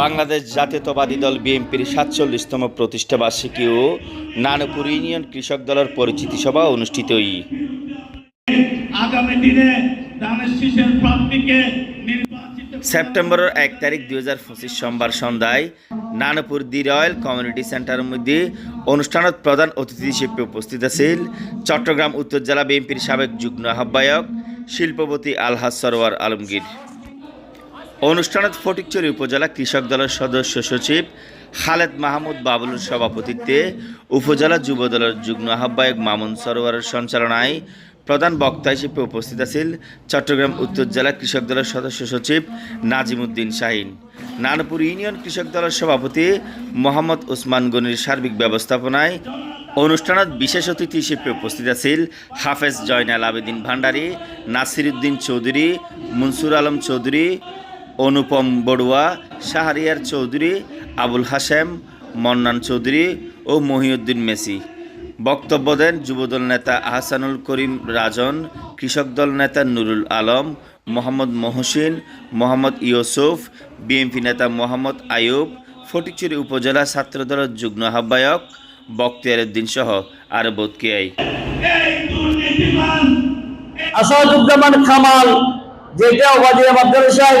বাংলাদেশ জাতীয়তাবাদী দল বিএনপির সাতচল্লিশতম প্রতিষ্ঠাবার্ষিকী ও নানপুর ইউনিয়ন কৃষক দলের পরিচিতি সভা অনুষ্ঠিতই আগামী দিনে নির্বাচিত সেপ্টেম্বরের এক তারিখ দুই হাজার পঁচিশ সোমবার সন্ধ্যায় নানপুর দি রয়্যাল কমিউনিটি সেন্টারের মধ্যে অনুষ্ঠানত প্রধান অতিথি হিসেবে উপস্থিত আছেন চট্টগ্রাম উত্তর জেলা বিএনপির সাবেক যুগ্ম আহ্বায়ক শিল্পপতি আলহাজ সরোয়ার আলমগীর। অনুষ্ঠানত ফটিকচুরি উপজেলা কৃষক দলের সদস্য সচিব খালেদ মাহমুদ বাবুলের সভাপতিত্বে উপজেলা যুব দলের যুগ্ম আহ্বায়ক মামুন সরোয়ারের সঞ্চালনায় প্রধান বক্তা হিসেবে উপস্থিত আছেন চট্টগ্রাম উত্তর জেলা কৃষক দলের সদস্য সচিব নাজিমুদ্দিন শাহিন। নানপুর ইউনিয়ন কৃষক দলের সভাপতি মোহাম্মদ ওসমান গনির সার্বিক ব্যবস্থাপনায় অনুষ্ঠানত বিশেষ অতিথি হিসেবে উপস্থিত আছেন হাফেজ জয়নাল আবেদিন ভান্ডারী নাসির উদ্দিন চৌধুরী, মনসুর আলম চৌধুরী অনুপম বড়ুয়া, শাহরিয়ার চৌধুরী, আবুল হাশেম, মন্নান চৌধুরী ও মহিউদ্দিন মেসি। বক্তব্য দেন যুবদল নেতা আহসানুল করিম রাজন, কৃষক দল নেতা নুরুল আলম, মোহাম্মদ মহসিন, মোহাম্মদ ইউসুফ, বিএনপি নেতা মোহাম্মদ আয়ুব ফটিকচুরি উপজেলা ছাত্রদলের যুগ্ম আহ্বায়ক বক্তিয়ার উদ্দিন সহ আরও বোধকিয়াই আসাদুজ্জামান খামাল যেটা ওবাদিয়া মাদ্রাসায়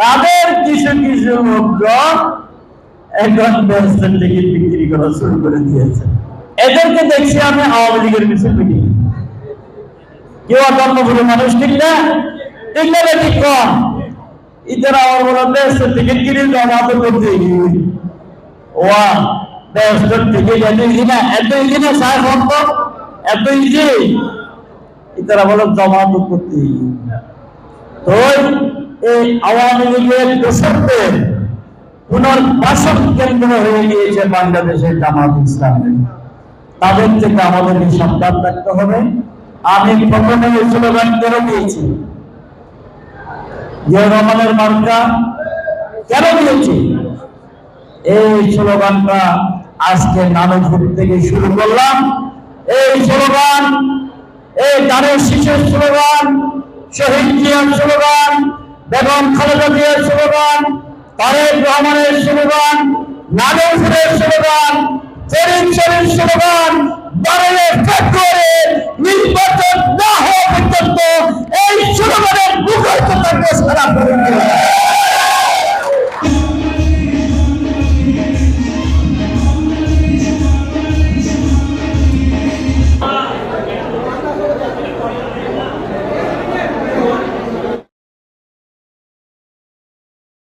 তাদের কিছু কিছু লোকজন এখন ব্যবস্থার বিক্রি করা শুরু করে দিয়েছে। এদেরকে দেখছি আমি আওয়ামী লীগের মিছিল মিটিং। কেউ অন্য মানুষ ঠিক না? ঠিক কম। ঈদের আমার বলা ব্যবস্থার টিকিট কিনে করতে ওয়া টিকিট, এত ইজি না, এত ইজি না বন্ধ এত ইজি তারা বলো জমা তো করতে তো এই আওয়ামী লীগের দোষকদের পুনর্বাসন কেন্দ্র হয়ে গিয়েছে বাংলাদেশের জামাত ইসলামের। তাদের থেকে সাবধান থাকতে হবে। আমি প্রথমে স্লোগান কেন দিয়েছি। রহমানের মার্কা কেন দিয়েছি? এই স্লোগানটা আজকে নানপুর থেকে শুরু করলাম। এই স্লোগান, এই গানের শিশুর স্লোগান, শহীদ জিয়ার স্লোগান বেগম খালেদা জিয়ার স্লোগান তারেক রহমানের স্লোগান নানপুরের স্লোগান করিম শরীর স্লোগান বারের ফেব্রুয়ারি